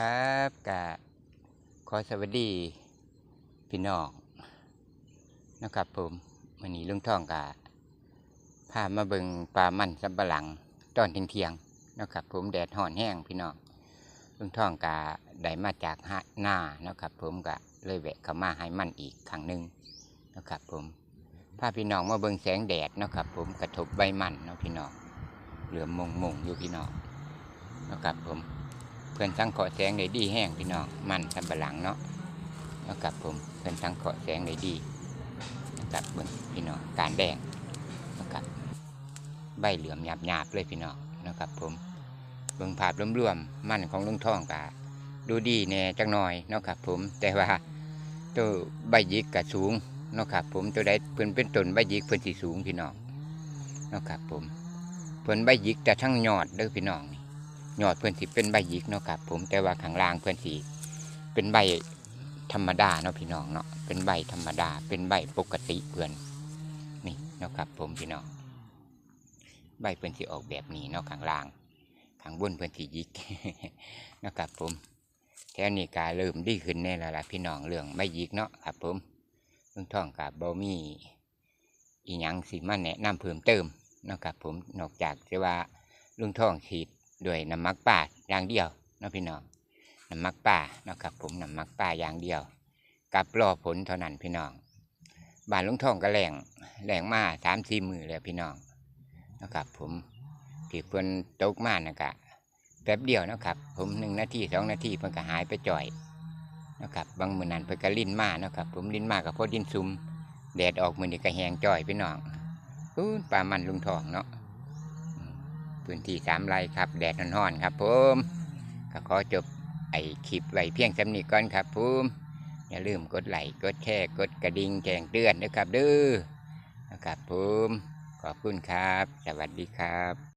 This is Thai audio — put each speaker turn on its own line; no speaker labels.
ครับกะขอสวัสดี พี่น้องนะครับผมวันนี้ลุงท่องกะพามาเบิงปลามันสับปะหลังตอนเที่ยงๆนะครับผมแดดห่อนแห้งพี่น้องลุงท่องกะได้มาจากหน้านะครับผมกะเลยแวะเข้ามาให้มันอีกครั้งหนึ่งนะครับผมพาพี่น้องมาเบิงแสงแดดนะครับผมกระทบใบมันเนาะพี่น้องเหลือมมงมงอยู่พี่น้องนะครับผม เพื่อนสังเคราะห์แสงได้ดีแห้งพี่น้องมันสัมปะหลังเนาะนะครับผมเพื่อนสังเคราะห์แสงได้ดีนะครับเบิ่งพี่น้องการแดงนะครับใบเหลือมหยาบหยาบๆเลยพี่น้องนะครับ ผมเบิ่งภาพรวมๆมันของลุงทองกะดูดีแน่จังหน่อยเนาะครับ ผมแต่ว่าตัวใบยิกกะสูงเนาะครับผมตัวใดเพิ่อนเป็นต้นใบยิกเพิ่อนสิสูงพี่น้องเนาะครับผมเพิ่อนใบยิกแต่ทั้งยอดเด้อพี่น้อง ยอดเพื่อนสิเป็นใบหยิกเนาะครับ ผมแต่ว่าข้างล่างเพื่อนสีเป็นใบธรรมดาเนาะพี่น้องเนาะเป็นใบธรรมดา เป็นใบปกติเพื่อนนี่เนาะครับ ผมพี่น้องใบเพื่อนสีออกแบบนี้เนาะข้างล่างข้างบนเพื่อนสียิกเนาะครับผมแถวนี้กาเริ่มดีขึ้นแน่ล้วล่ะพี่น้องเรื่องใบหยิกเนาะครับ ผมลุงท่องกับบอมีอีหยังสิมาแนะนำเพิ่มเติมเนาะครับผมนอกจากจะว่าลุงท่องฉีด ด้วยน้ำมักป่าอย่างเดียวนะพี่น้องน้ำมักป่านะครับผมน้ำมักป่าอย่างเดียว กับรอผลเท่านั้นพี่น้องบ้านลุงทองก็แหล่งแหล่งมาสามสี่มือแล้วพี่น้องนะครับผมที่เพิ่นตกมานะกะแป๊บเดียวนะครับ ผมหนึ่งนาทีสองนาทีเพิ่นก็หายไปจ่อยนะครับบางมือนั้นเพิ่นก็ลิ้นมานะครับ ผมลิ้นมากับพอดินซุมแดดออกมือนี่ก็แหงจ่อยพี่น้องอู้ปลามันลุงทองเนาะ พื้นที่สามไร่ครับ แดดร้อนๆครับผมก็ขอจบไอคลิปไว้เพียงสำนีก่อนครับผมอย่าลืมกดไลค์กดแชร์กดกระดิ่งแจ้งเตือนนะครับเด้อนะครับผมขอบคุณครับ สวัสดีครับ